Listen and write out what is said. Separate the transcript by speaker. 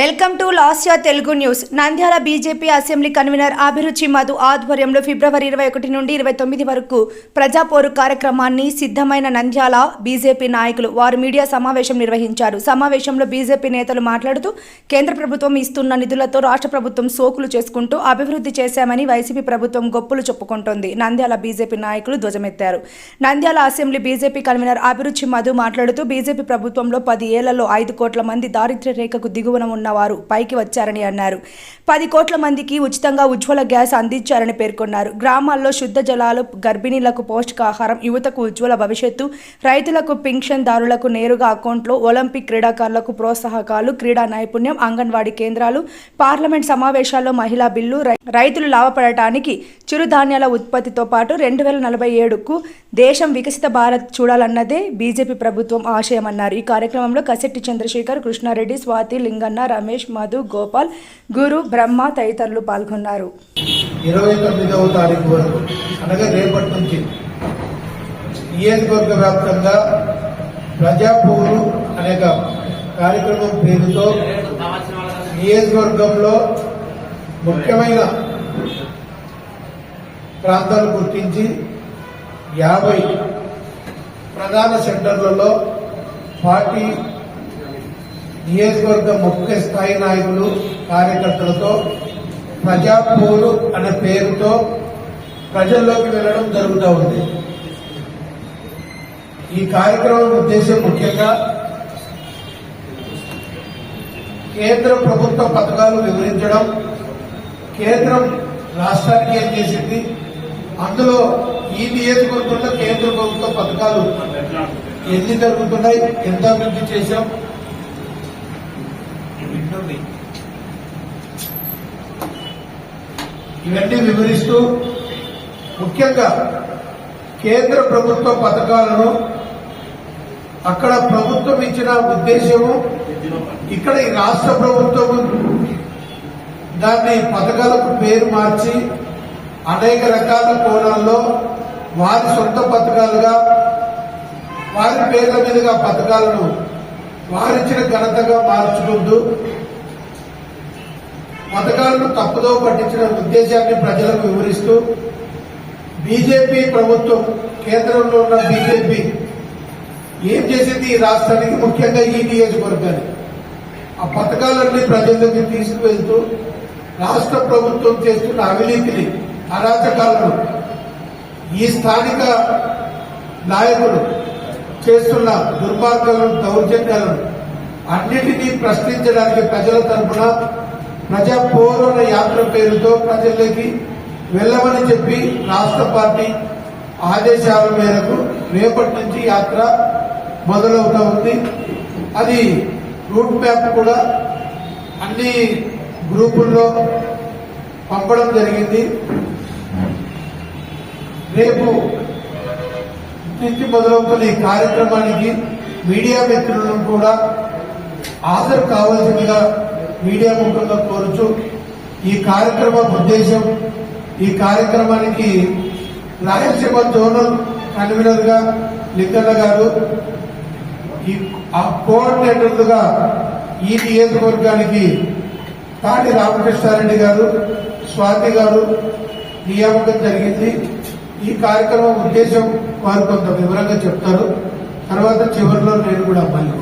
Speaker 1: Welcome to Lasya Telugu news. Nandyal BJP assembly convener Abhiruchi Madhu ఆధ్వర్యంలో ఫిబ్రవరి ఇరవై ఒకటి నుండి ఇరవై తొమ్మిది వరకు ప్రజాపోరు కార్యక్రమాన్ని సిద్ధమైన నంద్యాల బీజేపీ నాయకులు వారు మీడియా సమావేశం నిర్వహించారు. సమావేశంలో బీజేపీ నేతలు మాట్లాడుతూ కేంద్ర ప్రభుత్వం ఇస్తున్న నిధులతో రాష్ట్ర ప్రభుత్వం సోకులు చేసుకుంటూ అభివృద్ధి చేశామని వైసీపీ ప్రభుత్వం గొప్పలు చెప్పుకుంటోంది. నంద్యాల బీజేపీ నాయకులు ధ్వజమెత్తారు. Nandyal assembly BJP convener Abhiruchi Madhu మాట్లాడుతూ బీజేపీ ప్రభుత్వంలో పది ఏళ్ళలో ఐదు కోట్ల మంది దారిద్ర్య రేఖకు దిగువన వారు పైకి వచ్చారని అన్నారు. పది కోట్ల మందికి ఉచితంగా ఉజ్వల గ్యాస్ అందించారని పేర్కొన్నారు. గ్రామాల్లో శుద్ధ జలాలు గర్భిణీలకు పౌష్టికాహారం యువతకు ఉజ్వల భవిష్యత్తు రైతులకు పింఛన్దారులకు నేరుగా అకౌంట్లో ఒలింపిక్ క్రీడాకారులకు ప్రోత్సాహకాలు క్రీడా నైపుణ్యం అంగన్వాడీ కేంద్రాలు పార్లమెంట్ సమావేశాల్లో మహిళా బిల్లు రైతులు లాభపడటానికి చిరుధాన్యాల ఉత్పత్తితో పాటు రెండు వేల నలభై ఏడుకు దేశం వికసిత భారత్ చూడాలన్నదే బీజేపీ ప్రభుత్వం ఆశయమన్నారు. ఈ కార్యక్రమంలో కసెట్టి చంద్రశేఖర్ కృష్ణారెడ్డి స్వాతి లింగన్న రమేష్ మధు గోపాల్ గురు బ్రహ్మ తదితరులు పాల్గొన్నారు.
Speaker 2: ఇరవై తొమ్మిదవ తారీఖు వరకు అనగా రేపటి నుంచి నియోజకవర్గ వ్యాప్తంగా ప్రజాపూరు అనే కార్యక్రమం పేరుతో నియోజకవర్గంలో ముఖ్యమైన ప్రాంతాలు గుర్తించి యాభై ప్రధాన సెంటర్లలో పార్టీ నియోజకవర్గ ముఖ్య స్థాయి నాయకులు కార్యకర్తలతో ప్రజాపోరు అనే పేరుతో ప్రజల్లోకి వెళ్ళడం జరుగుతూ ఉంది. ఈ కార్యక్రమం ఉద్దేశం ముఖ్యంగా కేంద్ర ప్రభుత్వ పథకాలు వివరించడం కేంద్రం రాష్ట్రానికి ఏం చేసింది అందులో ఈ నియోజకవర్గంలో కేంద్ర ప్రభుత్వ పథకాలు ఎన్ని జరుగుతున్నాయి ఎంత అభివృద్ధి చేశాం ఇవన్నీ వివరిస్తూ ముఖ్యంగా కేంద్ర ప్రభుత్వ పథకాలను అక్కడ ప్రభుత్వం ఇచ్చిన ఉద్దేశము ఇక్కడ ఈ రాష్ట్ర ప్రభుత్వం దాన్ని పథకాలకు పేరు మార్చి అనేక రకాల కోణాల్లో వారి సొంత పథకాలుగా వారి పేర్ల మీదుగా పథకాలను వారిచ్చిన ఘనతగా మార్చుకుంటూ పథకాలను తప్పుదో పట్టించిన ఉద్దేశాన్ని ప్రజలకు వివరిస్తూ బీజేపీ ప్రభుత్వం కేంద్రంలో ఉన్న బీజేపీ ఏం చేసింది ఈ రాష్ట్రానికి? ముఖ్యంగా ఈ నియోజకవర్గానికి. ఆ పథకాలన్నీ ప్రజల్లోకి తీసుకువెళ్తూ రాష్ట్ర ప్రభుత్వం చేస్తున్న అవినీతిని అరాచకాలను ఈ స్థానిక నాయకులు చేస్తున్న దుర్మార్గాలను దౌర్జన్యాలను అన్నిటినీ ప్రశ్నించడానికి ప్రజల తరఫున ప్రజా పోరాట యాత్ర పేరుతో ప్రజల్లోకి వెళ్ళమని చెప్పి రాష్ట్ర పార్టీ ఆదేశాల మేరకు రేపటి నుంచి యాత్ర మొదలవుతా ఉంది. అది రూట్ మ్యాప్ కూడా అన్ని గ్రూపుల్లో పంపడం జరిగింది. రేపు నుంచి మొదలవుతున్న ఈ కార్యక్రమానికి మీడియా మిత్రులను కూడా హాజరు కావాల్సిందిగా మీడియా ముఖంగా కోరుచు ఈ కార్యక్రమం ఉద్దేశం ఈ కార్యక్రమానికి రాయలసీమ జోనల్ కన్వీనర్గా లింగన్న గారు ఈ ఆ కోఆర్డినేటర్గా ఈ నియోజకవర్గానికి తాటి రామకృష్ణారెడ్డి గారు స్వాతి గారు నియామకం జరిగింది. ఈ కార్యక్రమం ఉద్దేశం వారు కొంత వివరంగా చెప్తారు. తర్వాత చివరిలో నేను కూడా మళ్ళీ